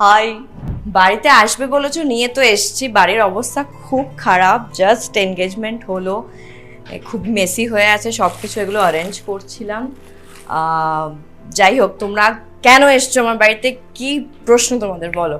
High. বাড়িতে আসবে বলেছ? নিয়ে তো এসছি। বাড়ির অবস্থা খুব খারাপ। জাস্ট এনগেজমেন্ট হলো। খুব মেসি হয়ে আছে। সব কিছু এগুলো অ্যারেঞ্জ করছিলাম। যাই হোক, তোমরা কেন এসছো আমার বাড়িতে? কি প্রশ্ন তোমাদের, বলো।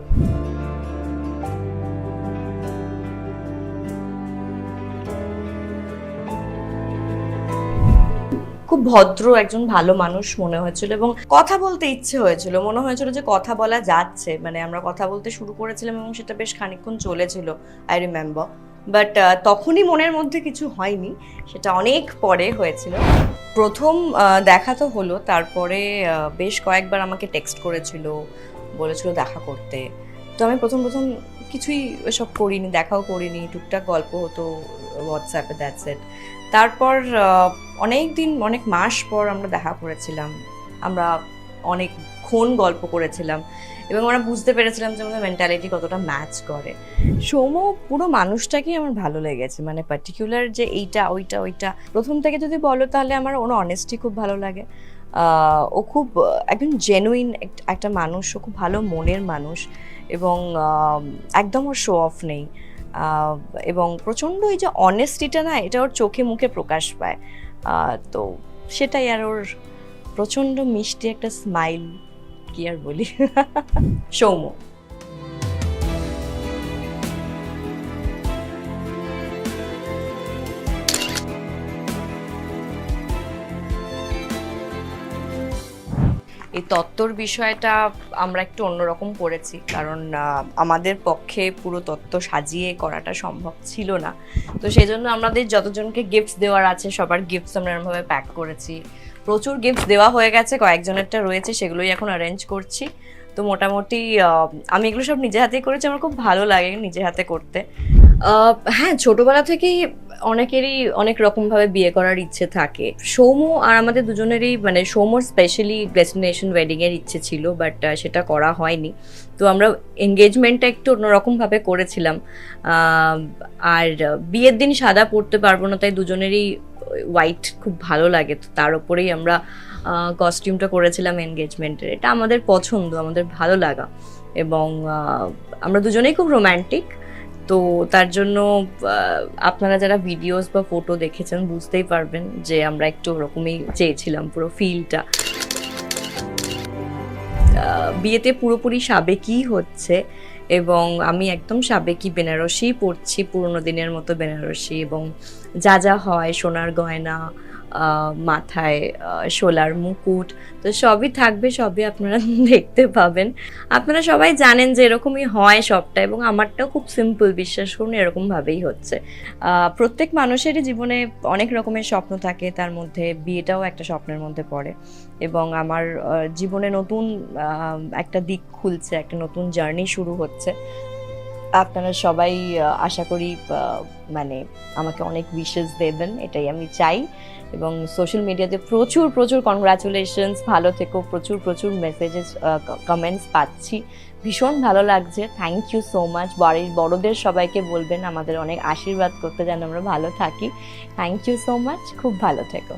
খুব ভদ্র একজন ভালো মানুষ মনে হয়েছিল এবং কথা বলতে ইচ্ছে হয়েছিল। মনে হয়েছিল যে কথা বলা যাচ্ছে। মানে আমরা কথা বলতে শুরু করেছিলাম এবং সেটা বেশ খানিকক্ষণ চলেছিল আই রিমেম্বার বাট তখনই মনের মধ্যে কিছু হয়নি। সেটা অনেক পরে হয়েছিল। প্রথম দেখা তো হলো। তারপরে বেশ কয়েকবার আমাকে টেক্সট করেছিল, বলেছিল দেখা করতে। তো আমি প্রথম প্রথম কিছুই এসব করিনি, দেখাও করিনি। টুকটাক গল্প হতো হোয়াটসঅ্যাপে দ্যাটস ইট তারপর অনেক দিন, অনেক মাস পর আমরা দেখা করেছিলাম। আমরা অনেক অনেকক্ষণ গল্প করেছিলাম এবং আমরা বুঝতে পেরেছিলাম যে আমাদের মেন্টালিটি কতটা ম্যাচ করে। সৌম্য, পুরো মানুষটাকেই আমার ভালো লেগেছে। মানে পার্টিকুলার যে এইটা, ওইটা ওইটা। প্রথম থেকে যদি বলো তাহলে আমার ওর অনেস্টি খুব ভালো লাগে। ও খুব একদম জেনুইন একটা মানুষ। ও খুব ভালো মনের মানুষ এবং একদম ওর শো অফ নেই। এবং প্রচণ্ড এই যে অনেস্টিটা না, এটা ওর চোখে মুখে প্রকাশ পায়। তো সেটাই আর ওর প্রচণ্ড মিষ্টি একটা স্মাইল কি আর বলি? সৌম্য। এই তত্ত্বর বিষয়টা আমরা একটু অন্যরকম করেছি, কারণ আমাদের পক্ষে পুরো তত্ত্ব সাজিয়ে করাটা সম্ভব ছিল না। তো সেই জন্য আমাদের যতজনকে গিফটস দেওয়ার আছে, সবার গিফটস আমরা এরমভাবে প্যাক করেছি। প্রচুর গিফটস দেওয়া হয়ে গেছে, কয়েকজনেরটা রয়েছে, সেগুলোই এখন অ্যারেঞ্জ করছি। তো মোটামুটি আমি এগুলো সব নিজে হাতেই করেছি, আমার খুব ভালো লাগে নিজে হাতে করতে। হ্যাঁ ছোটবেলা থেকেই অনেকেরই অনেক রকমভাবে বিয়ে করার ইচ্ছে থাকে। সৌম্য আর আমাদের দুজনেরই মানে সৌম্যর স্পেশালি ডেস্টিনেশন ওয়েডিং এর ইচ্ছে ছিল বাট সেটা করা হয়নি। তো আমরা এঙ্গেজমেন্টটা একটু অন্যরকমভাবে করেছিলাম। আর বিয়ের দিন সাদা পরতে পারব না, তাই দুজনেরই হোয়াইট খুব ভালো লাগে। তো তার উপরেই আমরা কস্টিউমটা করেছিলাম এনগেজমেন্টের এটা আমাদের পছন্দ, আমাদের ভালো লাগা। এবং আমরা দুজনেই খুব রোম্যান্টিক তো তার জন্য আপনারা যারা ভিডিওস বা ফটো দেখেছেন বুঝতেই পারবেন যে আমরা একটু ওরকমই চেয়েছিলাম পুরো ফিলটা বিয়েতে পুরোপুরি সাবেকি হচ্ছে এবং আমি একদম সাবেকি বেনারসি পড়ছি, পুরোনো দিনের মতো বেনারসি এবং যা যা হয়, সোনার গয়না মাথায় শোলার মুকুট, তো সবই থাকবে, সবই আপনারা দেখতে পাবেন। আপনারা সবাই জানেন যে এরকমই হয় সবটা এবং আমারটাও খুব সিম্পল বিশ্বাস করুন এরকমভাবেই হচ্ছে। প্রত্যেক মানুষেরই জীবনে অনেক রকমের স্বপ্ন থাকে, তার মধ্যে বিয়েটাও একটা স্বপ্নের মধ্যে পড়ে এবং আমার জীবনে নতুন একটা দিক খুলছে, একটা নতুন জার্নি শুরু হচ্ছে। আপনারা সবাই আশা করি মানে আমাকে অনেক উইশেস দেবেন, এটাই আমি চাই। এবং সোশ্যাল মিডিয়াতে প্রচুর প্রচুর কনগ্রাচুলেশনস ভালো থেকো, প্রচুর প্রচুর মেসেজেস কমেন্টস পাচ্ছি। ভীষণ ভালো লাগছে থ্যাংক ইউ সো মাচ বাড়ির বড়দের সবাইকে বলবেন, আমাদের অনেক আশীর্বাদ করতে যেন আমরা ভালো থাকি। থ্যাংক ইউ সো মাচ খুব ভালো থেকো।